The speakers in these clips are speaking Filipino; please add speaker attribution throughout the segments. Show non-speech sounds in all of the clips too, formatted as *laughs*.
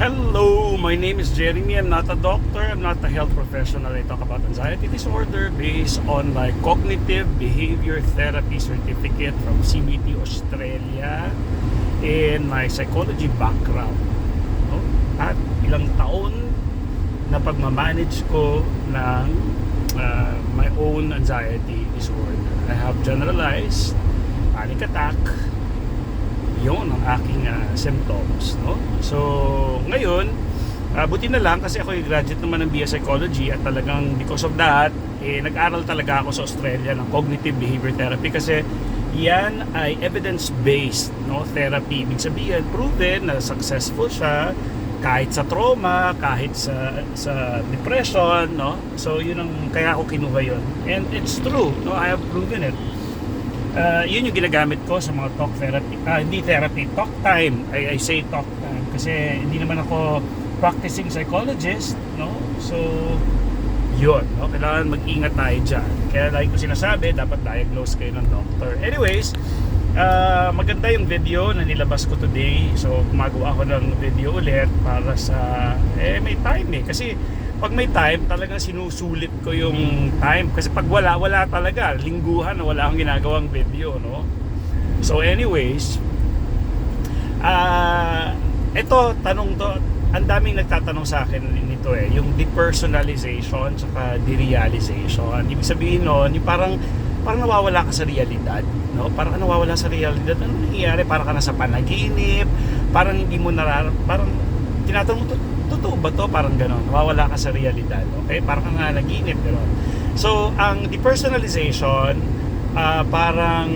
Speaker 1: Hello, my name is Jeremy. I'm not a doctor. I'm not a health professional. I talk about anxiety disorder based on my cognitive behavior therapy certificate from CBT Australia and my psychology background. No? At ilang taon na pagmamanage ko ng uh, my own anxiety disorder. I have generalized panic attack, yun ang aking ah, symptoms no? So ngayon ah, buti na lang kasi ako yung graduate naman ng BS Psychology at talagang because of that eh, nag-aral talaga ako sa Australia ng cognitive behavior therapy kasi yan ay evidence-based no therapy. Ibig sabihin proven na successful siya kahit sa trauma kahit sa sa depression no? So yun ang kaya ako kinuha yun. And it's true no? I have proven it Uh, yun yung ginagamit ko sa mga talk therapy. Ah, hindi therapy, talk time. I, I say talk time kasi hindi naman ako practicing psychologist, no? So, yun, no? Kailangan mag-ingat tayo dyan. Kaya like ko sinasabi, dapat diagnose kayo ng doctor. Anyways, ah, maganda yung video na nilabas ko today. So, gumagawa ako ng video ulit para sa, eh, may time eh. Kasi, pag may time, talagang sinusulit ko yung time. Kasi pag wala, wala talaga. Lingguhan wala akong ginagawang video, no? So anyways, ah, ito, tanong to, ang daming nagtatanong sa akin nito eh, yung depersonalization saka derealization. Ibig sabihin nun, yung parang parang nawawala ka sa realidad, no? Parang nawawala sa realidad. Ano nangyayari? Parang ka nasa panaginip, parang hindi mo narar parang tinatanong mo, "To- totoo ba to? Parang gano'n. Nawawala ka sa realidad, okay? Parang nga naginip, gano'n. So, ang depersonalization, ah, parang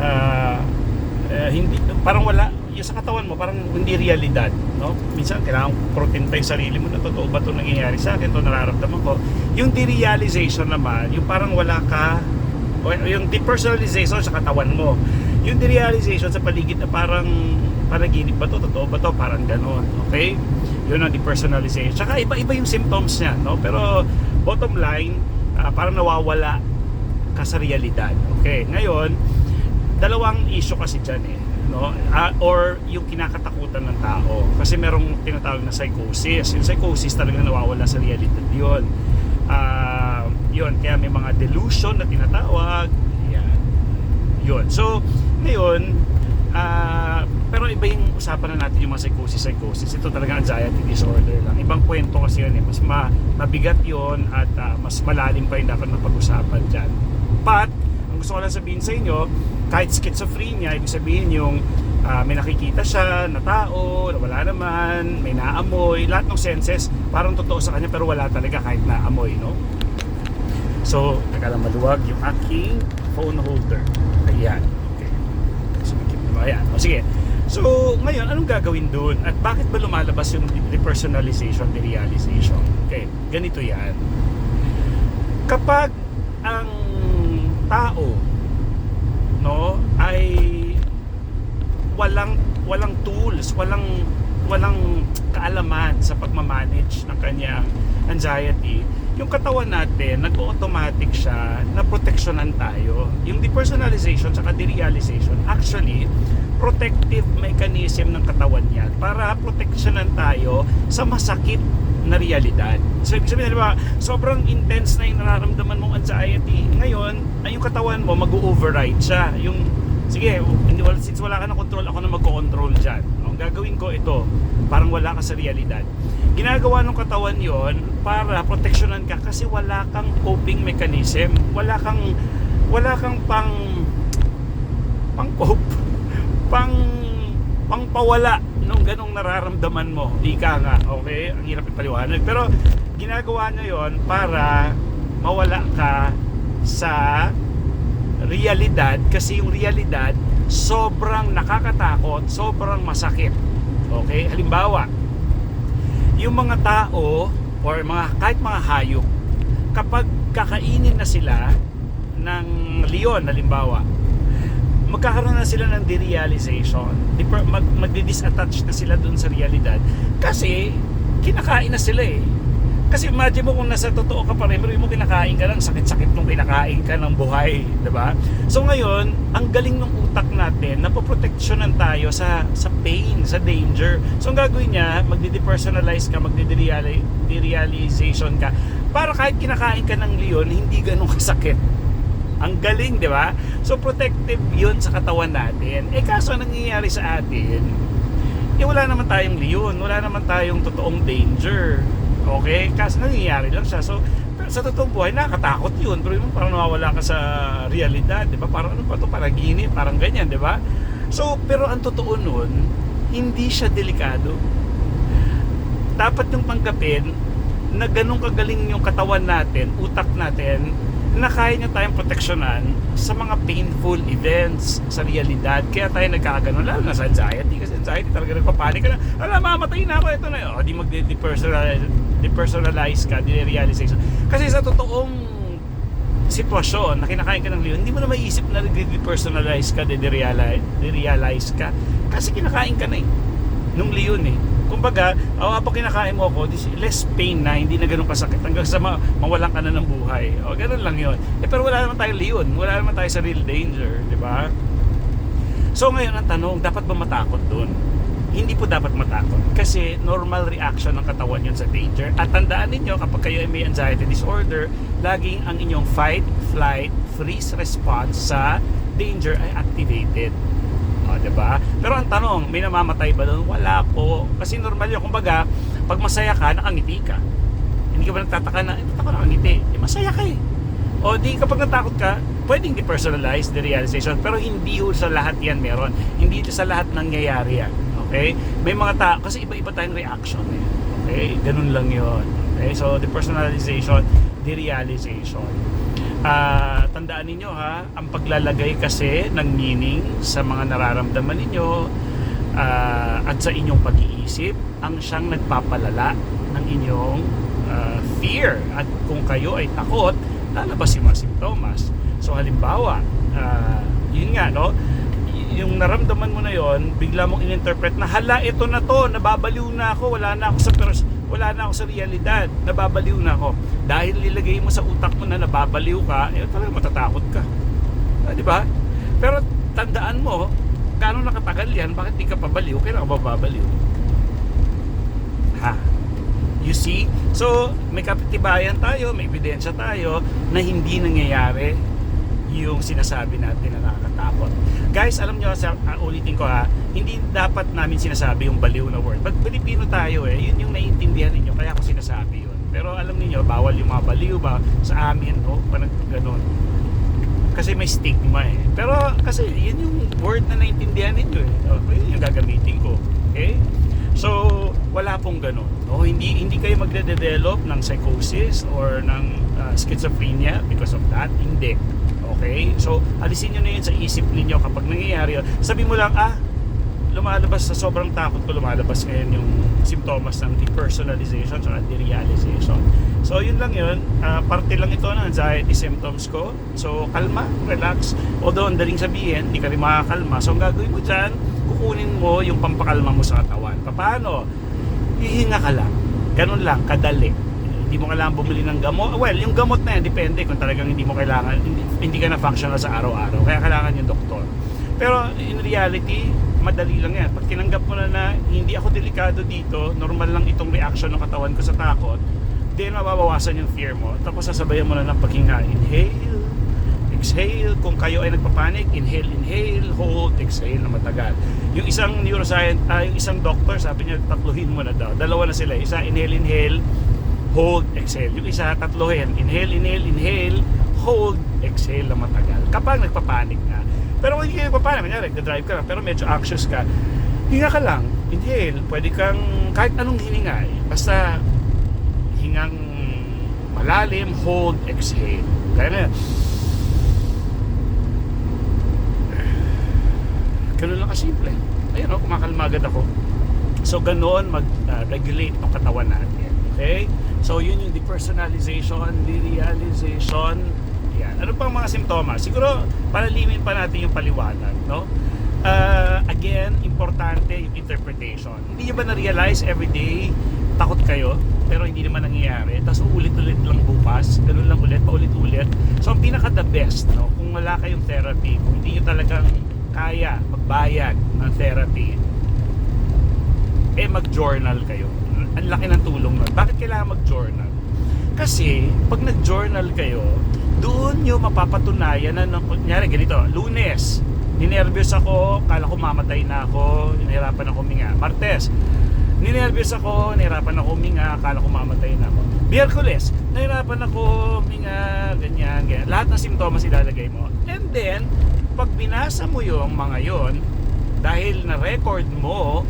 Speaker 1: ah, eh, hindi parang wala yung sa katawan mo parang hindi realidad no minsan kailangan protenta yung sarili mo na totoo ba ito nangyayari sa akin ito nararamdaman ko yung derealization naman yung parang wala ka yung depersonalization sa katawan mo yung derealization sa paligid na parang panaginip ba to totoo ba to parang ganon okay yun ang depersonalization. Tsaka iba-iba yung symptoms niya no? Pero bottom line ah, parang nawawala ka sa realidad. Okay ngayon dalawang issue kasi dyan eh no? Ah, or yung kinakatakutan ng tao. Kasi merong tinatawag na psychosis. Yung psychosis talagang nawawala sa realidad yun. Ah, yun kaya may mga delusion na tinatawag. Yan yun. So ngayon ah, pero iba yung usapan na natin yung mga psychosis psychosis. Ito talaga anxiety disorder lang. Ibang kwento kasi yun eh. Mas ma- mabigat yun at ah, mas malalim pa yung dapat na pag-usapan dyan. But ang gusto ko lang sabihin sa inyo kahit schizophrenia ibig sabihin yung ah, may nakikita siya na tao na wala naman may naamoy lahat ng senses parang totoo sa kanya pero wala talaga kahit naamoy no? So nakalang maluwag yung aking phone holder. Ayan ayan. O sige. So ngayon anong gagawin dun? At bakit ba lumalabas yung depersonalization derealization? Okay ganito yan. Kapag ang tao no ay walang walang tools, walang walang kaalaman sa pagmamanage ng kanyang anxiety, yung katawan natin, nag-automatic siya na proteksyonan tayo. Yung depersonalization sa derealization, actually, protective mechanism ng katawan yan para proteksyonan tayo sa masakit na realidad. So, ibig sabihin, di ba, sobrang intense na yung nararamdaman mong anxiety. Ngayon, ay yung katawan mo, mag-override siya. Yung, sige, wala, since wala ka ng control, ako na mag-control dyan. Gagawin ko ito, parang wala ka sa realidad. Ginagawa ng katawan yon para proteksyonan ka kasi wala kang coping mechanism. Wala kang, wala kang pang, pang cope, *laughs* pang, pang pawala nung ganong nararamdaman mo. Ika nga, okay? Ang hirap ipaliwanag. Pero ginagawa niya yon para mawala ka sa realidad kasi yung realidad sobrang nakakatakot, sobrang masakit. Okay? Halimbawa, yung mga tao or mga kahit mga hayop kapag kakainin na sila ng leon halimbawa magkakaroon na sila ng derealization mag, magdi-disattach na sila dun sa realidad kasi kinakain na sila eh Kasi imagine mo kung nasa totoo ka pa rin, pero mo kinakain ka lang, sakit-sakit nung kinakain ka ng buhay, di ba? So ngayon, ang galing ng utak natin, napoproteksyonan tayo sa sa pain, sa danger. So ang gagawin niya, magde-depersonalize ka, magde-derealization ka, para kahit kinakain ka ng leon, hindi ganun kasakit. Ang galing, di ba? So protective yun sa katawan natin. Eh kaso ang nangyayari sa atin, eh wala naman tayong leon, wala naman tayong totoong danger. Okay? Kasi nangyayari lang siya. So, sa totoong buhay, nakakatakot yun. Pero yung parang nawawala ka sa realidad, di ba? Parang ano pa to Panaginip, parang ganyan, di ba? So, pero ang totoo nun, hindi siya delikado. Dapat yung tanggapin na ganun kagaling yung katawan natin, utak natin, na kaya niya tayong proteksyonan sa mga painful events sa realidad. Kaya tayo nagkakaganon, lalo na sa anxiety. Kasi anxiety talaga nagpapanik ka na, ala, mamatay na ako, ito na. O, di mag-depersonalize depersonalize ka, de-realization. Kasi sa totoong sitwasyon na kinakain ka ng leon, hindi mo na maiisip na de-depersonalize ka, de-realize, ka. Kasi kinakain ka na eh. Nung leon eh. Kumbaga, oh, habang kinakain mo ako, this- less pain na, hindi na ganun kasakit hanggang sa ma- mawalan ka na ng buhay. O, ganun lang yun. Eh, pero wala naman tayong leon. Wala naman tayo sa real danger, di ba? So ngayon ang tanong, dapat ba matakot dun? Hindi po dapat matakot kasi normal reaction ng katawan yun sa danger. At tandaan ninyo kapag kayo ay may anxiety disorder, laging ang inyong fight, flight, freeze response sa danger ay activated. O, diba? Pero ang tanong, may namamatay ba doon? Wala po. Kasi normal yun. Kumbaga, pag masaya ka, nakangiti ka. Hindi ka ba nagtataka na, eh, ba't nakangiti? Eh, masaya ka eh. O di kapag natakot ka, pwedeng depersonalize the realization pero hindi ho sa lahat yan meron. Hindi sa lahat nangyayari yan. Okay? May mga tao, kasi iba-iba tayong reaction eh. Okay? Ganun lang yon Okay? So, depersonalization, derealization. Ah, tandaan ninyo ha, ang paglalagay kasi ng meaning sa mga nararamdaman ninyo ah, at sa inyong pag-iisip ang siyang nagpapalala ng inyong ah, fear. At kung kayo ay takot, lalabas yung mga simptomas. So halimbawa, ah, yun nga no, yung naramdaman mo na yon, bigla mong ininterpret na hala ito na to, nababaliw na ako, wala na ako sa pers- wala na ako sa realidad, nababaliw na ako. Dahil nilagay mo sa utak mo na nababaliw ka, eh talaga matatakot ka. Ah, di ba? Pero tandaan mo, gaano nakatagal yan, bakit di ka pabaliw, kailan ka babaliw? Ha? You see? So, may kapitibayan tayo, may ebidensya tayo na hindi nangyayari yung sinasabi natin na nakakatakot. Guys, alam nyo, sa, uh, ulitin ko ha, hindi dapat namin sinasabi yung baliw na word. Pag Pilipino tayo eh, yun yung naiintindihan ninyo, kaya ako sinasabi yun. Pero alam niyo bawal yung mga baliw ba sa amin, oh, parang ganun. Kasi may stigma eh. Pero kasi yun yung word na naintindihan ninyo eh. Oh, yun yung gagamitin ko. Okay? So, wala pong ganun. No? Hindi hindi kayo magde-develop ng psychosis or ng uh, schizophrenia because of that. Hindi. Okay? So, alisin nyo na yun sa isip ninyo kapag nangyayari yun. Sabi mo lang, ah, lumalabas sa sobrang takot ko, lumalabas ngayon yung simptomas ng depersonalization at derealization. So, yun lang yun. Ah, parte lang ito ng anxiety symptoms ko. So, kalma, relax. Although, ang daling sabihin, hindi ka rin makakalma. So, ang gagawin mo dyan, kukunin mo yung pampakalma mo sa katawan. Paano? Hihinga ka lang. Ganun lang, kadali. Hindi mo kailangan bumili ng gamot. Well, yung gamot na yan, depende kung talagang hindi mo kailangan, hindi, hindi ka na functional sa araw-araw. Kaya kailangan yung doktor. Pero in reality, madali lang yan. Pag tinanggap mo na na hindi ako delikado dito, normal lang itong reaction ng katawan ko sa takot, then mababawasan yung fear mo. Tapos sasabayan mo na ng paghinga. Inhale, exhale. Kung kayo ay nagpapanik, inhale, inhale, hold, exhale na matagal. Yung isang neuroscience, ah, yung isang doctor, sabi niya, tatluhin mo na daw. Dalawa na sila. Isa, inhale, inhale, hold, exhale. Yung isa, tatluhin. Inhale, inhale, inhale, hold, exhale na matagal. Kapag nagpapanik na. Pero kung hindi ka nagpapanik, kanyari, nagdadrive ka lang, pero medyo anxious ka, hinga ka lang, inhale. Pwede kang, kahit anong hininga, eh. basta hingang malalim, hold, exhale. Kaya na, ganun lang kasimple. Ayun o, kumakalma agad ako. So, ganoon mag-regulate ang katawan natin. Okay? So, yun yung depersonalization, derealization. Yan. Ano pang mga simptomas? Siguro, palalimin pa natin yung paliwanag, no? Uh, again, importante yung interpretation. Hindi nyo ba na-realize every day, natatakot kayo, pero hindi naman nangyayari. Tapos uulit-ulit lang bukas, ganun lang ulit, paulit-ulit. So, ang pinaka the best, no, kung wala kayong therapy, kung hindi nyo talagang kaya magbayad ng therapy, eh mag-journal kayo. Ang laki ng tulong nun. Bakit kailangan mag-journal? Kasi, pag nag-journal kayo, doon nyo mapapatunayan na, kunyari ganito, lunes, ninervyos ako, kala ko mamatay na ako, nahirapan ako huminga. Martes, ninervyos ako, nahirapan ako huminga, kala ko mamatay na ako. Biyerkules, nahirapan ako huminga, ganyan, ganyan. Lahat ng simptomas ilalagay mo. And then, pag binasa mo yung mga yon, dahil na-record mo,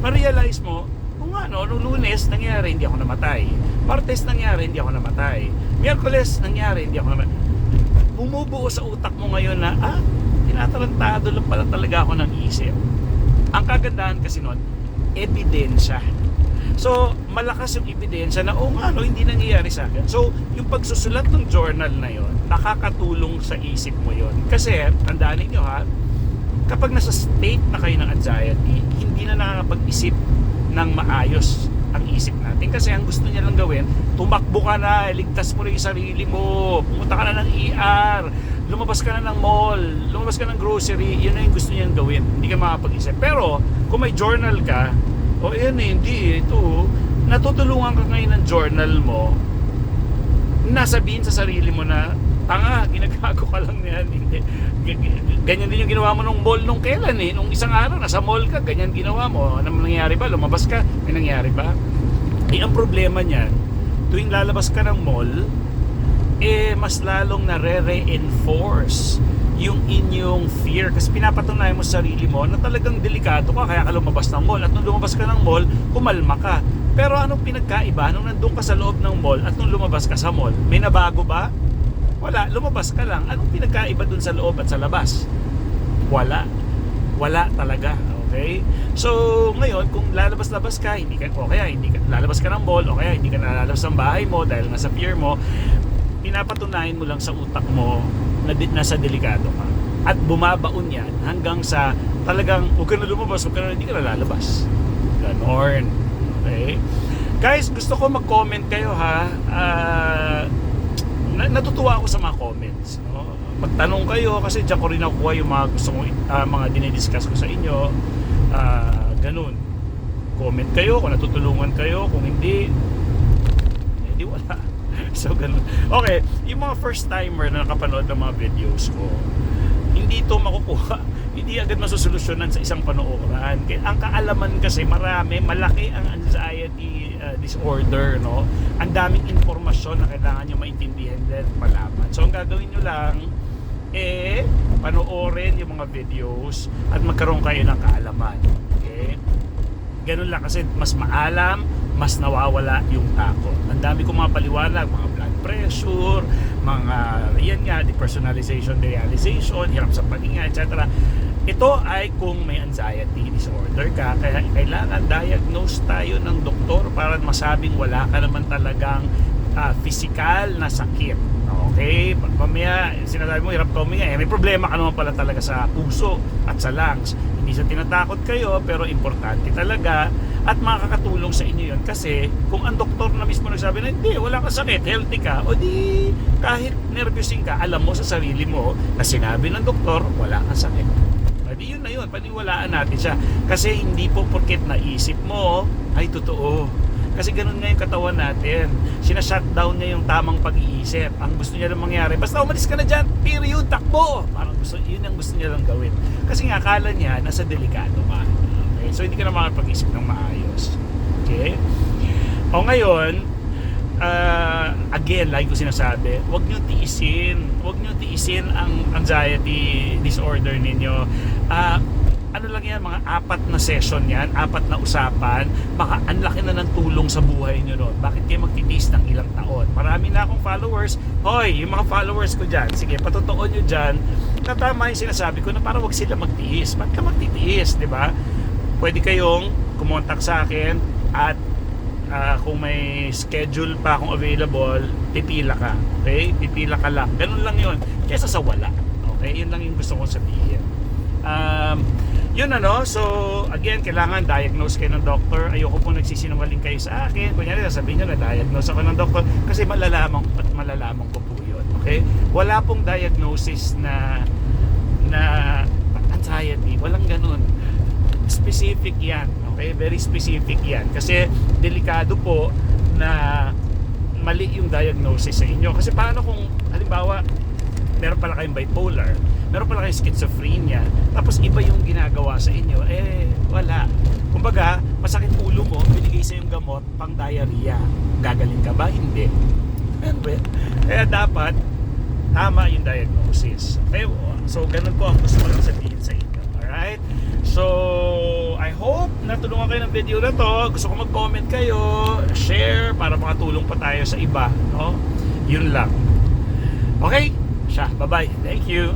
Speaker 1: ma-realize mo, ano, nung lunes, nangyari, hindi ako namatay. Martes, nangyari, hindi ako namatay. Miyerkules, nangyari, hindi ako namatay. Bumubuo sa utak mo ngayon na, ah, tinatarantado lang pala talaga ako ng isip. Ang kagandahan kasi nun, ebidensya. So, malakas yung ebidensya na, oh nga, hindi nangyayari sa akin. So, yung pagsusulat ng journal na yon, nakakatulong sa isip mo yon. Kasi, tandaan ninyo ha, kapag nasa state na kayo ng anxiety, hindi na nakakapag-isip ng maayos ang isip natin. Kasi ang gusto niya lang gawin, tumakbo ka na, ligtas mo na yung sarili mo, pumunta ka na ng ER, lumabas ka na ng mall, lumabas ka ng grocery, yun na yung gusto niyang gawin. Hindi ka makapag-isip. Pero, kung may journal ka, o oh, yan eh, hindi eh, ito, natutulungan ka ngayon ng journal mo, nasabihin sa sarili mo na tanga, ginagago ka lang yan. Hindi. Ganyan din yung ginawa mo nung mall nung kailan eh. Nung isang araw, nasa mall ka, ganyan ginawa mo. Ano nangyari ba? Lumabas ka, may nangyari ba? Eh, ang problema niyan, tuwing lalabas ka ng mall, eh, mas lalong nare-reinforce yung inyong fear kasi pinapatunayan mo sa sarili mo na talagang delikado ka kaya ka lumabas ng mall at nung lumabas ka ng mall kumalma ka pero anong pinagkaiba nung nandun ka sa loob ng mall at nung lumabas ka sa mall may nabago ba? Wala, lumabas ka lang anong pinagkaiba dun sa loob at sa labas? wala wala talaga okay so ngayon kung lalabas-labas ka hindi ka o kaya hindi ka lalabas ka ng mall o kaya hindi ka nalalabas ng bahay mo dahil nasa fear mo pinapatunayan mo lang sa utak mo na nasa delikado ka. At bumabaon yan hanggang sa talagang huwag ka na lumabas, huwag ka na, hindi ka na lalabas. Ganon. Okay? Guys, gusto ko mag-comment kayo ha. Ah, na- natutuwa ako sa mga comments. No? Magtanong kayo kasi diyan ko rin nakukuha yung mga gusto kong ah, mga dinidiscuss ko sa inyo. Ah, ganun. Comment kayo kung natutulungan kayo, kung hindi, hindi wala. *laughs* So, ganun. Okay, yung mga first timer na nakapanood ng mga videos ko, hindi ito makukuha, *laughs* hindi agad masusolusyonan sa isang panooran. Kaya ang kaalaman kasi marami, malaki ang anxiety uh, disorder, no? Ang daming informasyon na kailangan nyo maintindihan at malaman. So, ang gagawin nyo lang, eh, panoorin yung mga videos at magkaroon kayo ng kaalaman. Okay? ganun lang kasi mas maalam, mas nawawala yung takot. Ang dami kong mga paliwanag, mga blood pressure, mga, yan nga, depersonalization, derealization, hirap sa paninga, etc. Ito ay kung may anxiety disorder ka, kaya kailangan diagnose tayo ng doktor para masabing wala ka naman talagang ah, physical na sakit. Okay? Pag mamaya, sinasabi mo, hirap ka huminga, eh, may problema ka naman pala talaga sa puso at sa lungs. Hindi sa tinatakot kayo, pero importante talaga at makakatulong sa inyo yon kasi kung ang doktor na mismo nagsabi na hindi, wala kang sakit, healthy ka, o di kahit nervyosing ka, alam mo sa sarili mo na sinabi ng doktor, wala kang sakit. O di yun na yun, paniwalaan natin siya. Kasi hindi po porket naisip mo, ay totoo. Kasi ganun nga yung katawan natin. Sina-shutdown niya yung tamang pag-iisip. Ang gusto niya lang mangyari, basta umalis ka na dyan, period, takbo! Parang gusto, yun ang gusto niya lang gawin. Kasi nga, akala niya, nasa delikado ka. Okay? So, hindi ka na makapag-isip ng maayos. Okay? O ngayon, uh, again, like ko sinasabi, huwag nyo tiisin. Huwag nyo tiisin ang anxiety disorder ninyo. Ah, ano lang yan, mga apat na session yan, apat na usapan, baka ang na ng tulong sa buhay nyo nun. Bakit kayo magtitiis ng ilang taon? Marami na akong followers. Hoy, yung mga followers ko dyan, sige, patutuon nyo dyan, na tama yung sinasabi ko na para wag sila magtiis. Ba't ka magtitiis, di ba? Pwede kayong kumontak sa akin at ah, kung may schedule pa akong available, pipila ka. Okay? Pipila ka lang. Ganun lang yun. Kesa sa wala. Okay? Yun lang yung gusto kong sabihin. Yun ano, so again, kailangan diagnose kayo ng doctor. Ayoko po nagsisinungaling kayo sa akin. Kunyari, sasabihin nyo na diagnose ako ng doctor kasi malalaman at malalaman ko po yun. Okay? Wala pong diagnosis na na anxiety. Walang ganun. Specific yan. Okay? Very specific yan. Kasi delikado po na mali yung diagnosis sa inyo. Kasi paano kung, halimbawa, meron pala kayong bipolar, meron pala kayong schizophrenia, tapos iba yung ginagawa sa inyo, eh, wala. Kumbaga, masakit ulo mo, binigay sa yung gamot pang diarrhea. Gagaling ka ba? Hindi. Kaya dapat, tama yung diagnosis. Okay? So, ganun po ang gusto ko lang sabihin sa inyo. Alright? So, I hope natulungan kayo ng video na to. Gusto ko mag-comment kayo, share, para makatulong pa tayo sa iba. No? Yun lang. Okay? Siya. Bye-bye. Thank you.